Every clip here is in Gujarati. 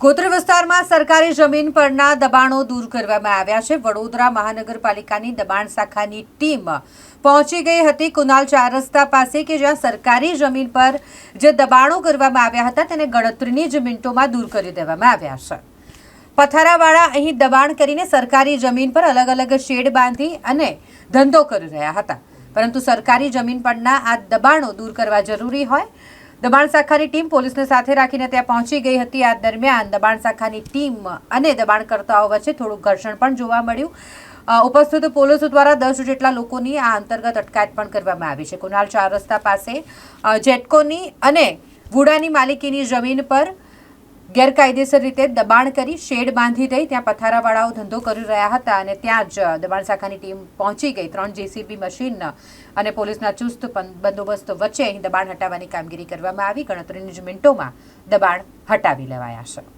ગોત્ર વિસ્તારમાં સરકારી જમીન પરના દબાણો દૂર કરવામાં આવ્યા છે. વડોદરા મહાનગરપાલિકાની દબાણ શાખાની ટીમ પહોંચી ગઈ હતી. કુનાલ ચાર રસ્તા પાસે કે જ્યાં સરકારી જમીન પર જે દબાણો કરવામાં આવ્યા હતા, તેને ગણતરીની જ મિનિટોમાં દૂર કરી દેવામાં આવ્યા છે. પથારાવાળા અહીં દબાણ કરીને સરકારી જમીન પર અલગ અલગ શેડ બાંધી અને ધંધો કરી રહ્યા હતા. પરંતુ સરકારી જમીન પરના આ દબાણો દૂર કરવા જરૂરી હોય દબાણ શાખાની ટીમ પોલીસને સાથે રાખીને ત્યાં પહોંચી ગઈ હતી. આ દરમિયાન દબાણ શાખાની ટીમ અને દબાણકર્તાઓ વચ્ચે થોડું ઘર્ષણ પણ જોવા મળ્યું. ઉપસ્થિત પોલીસ દ્વારા દસ જેટલા લોકોની આ અંતર્ગત અટકાયત પણ કરવામાં આવી છે. કુનાલ ચાર રસ્તા પાસે જેટકોની અને વુડાની માલિકીની જમીન પર ગેરકાયદેસર રીતે દબાણ કરી શેડ બાંધી દઈ ત્યાં પથારાવાળાઓ ધંધો કરી રહ્યા હતા અને ત્યાં જ દબાણ શાખાની ટીમ પહોંચી ગઈ. ત્રણ જેસીબી મશીન અને પોલીસના ચુસ્ત બંદોબસ્ત વચ્ચે અહીં દબાણ હટાવવાની કામગીરી કરવામાં આવી. ગણતરીની જ મિનિટોમાં દબાણ હટાવી લેવાયા છે.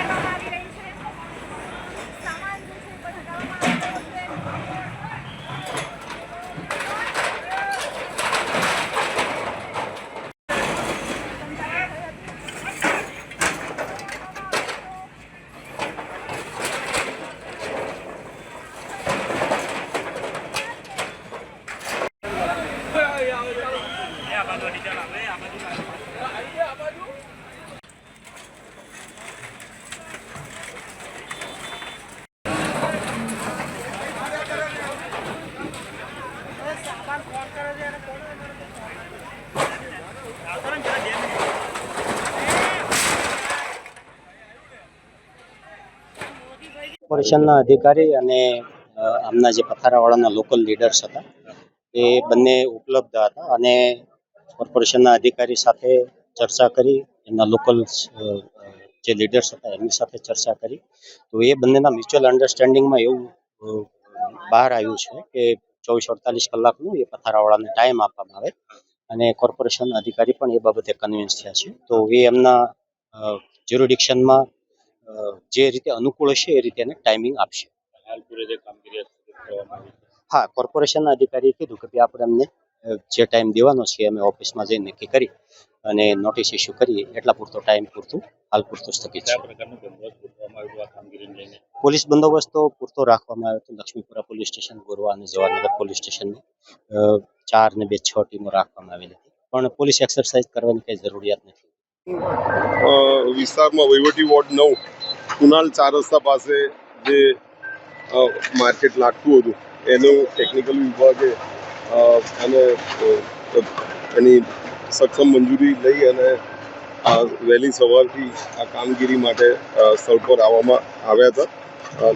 કરવામાં આવી રહી છે સામાન જે છે એ પણ હટાવવામાં આવ્યો છે કોર્પોરેશનના અધિકારી અને આમના જે પથારાવાળાના લોકલ લીડર્સ હતા, એ બંને ઉપલબ્ધ હતા અને કોર્પોરેશનના અધિકારી સાથે ચર્ચા કરી, એમના લોકલ જે લીડર્સ હતા એમની સાથે ચર્ચા કરી. તો એ બંનેના મ્યુચ્યુઅલ અન્ડરસ્ટેન્ડિંગમાં એવું બહાર આવ્યું છે કે ચોવીસ અડતાલીસ કલાકનું એ પથારાવાળાને ટાઈમ આપવામાં આવે. અને કોર્પોરેશન અધિકારી પણ એ બાબતે કન્વિન્સ થયા છે. તો એ એમના જ્યુરિડિક્શનમાં જે રીતે અનુકૂળ હશે એ રીતે એને ટાઈમિંગ આપશે. હા કોર્પોરેશનના અધિકારીએ કીધું કે આપણે એમને જે ટાઈમ દેવાનો છે, અમે ઓફિસમાં જઈને નક્કી કરી. અને નોટિસ ઇસ્યુ કરીએ એટલા પૂરતો ટાઈમ પૂરતું હાલ પૂરતું સ્થગિત છે. પોલીસ બંદોબસ્ત તો પૂરતો રાખવામાં આવ્યો હતો. લક્ષ્મીપુરા પોલીસ સ્ટેશન ગોરવા અને જવાહરનગર પોલીસ સ્ટેશનની. ચાર ને બે છ ટીમો રાખવામાં આવેલી હતી. પણ પોલીસ એક્સરસાઇઝ કરવાની કઈ જરૂરિયાત નથી. અ, વિસ્તારમાં વહીવટી વોર્ડ નવ કુનાલ ચાર રસ્તા પાસે જે માર્કેટ લાગતું હતું એનું ટેકનિકલ વિભાગે અને એની સક્ષમ મંજૂરી લઈ અને આ વહેલી સવારથી આ કામગીરી માટે સ્થળ પર આવવામાં આવ્યા હતા.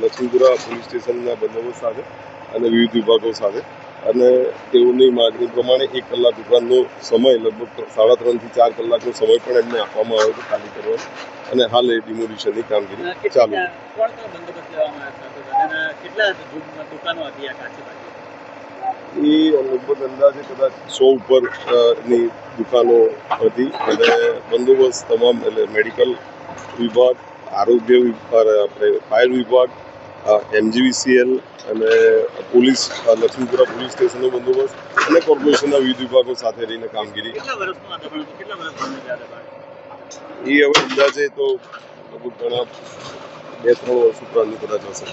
લક્ષ્મીપુરા પોલીસ સ્ટેશનના બંદોબસ્ત સાથે અને વિવિધ વિભાગો સાથે. અને તેઓની માગણી પ્રમાણે એક કલાક ઉપરાંતનો સમય લગભગ સાડા ત્રણથી ચાર કલાકનો સમય પણ એમને આપવામાં આવ્યો હતો ખાલી કરવાનો. અને હાલ એ ડિમોલિશનની કામગીરી ચાલુ. કેટલા દુકાનો હતી આ કાચી એ લગભગ અંદાજે કદાચ સો ઉપરની દુકાનો હતી. અને બંદોબસ્ત તમામ એટલે મેડિકલ વિભાગ આરોગ્ય વિભાગ આપણે ફાયર વિભાગ એમજીવીસીએલ અને પોલીસ લક્ષ્મીપુરા પોલીસ સ્ટેશનનો બંદોબસ્ત અને કોર્પોરેશનના વિવિધ વિભાગો સાથે રહીને કામગીરી. એ હવે અંદાજે તો લગભગ ઘણા બે ત્રણ વર્ષ ઉપરાંતનું કદાચ હશે.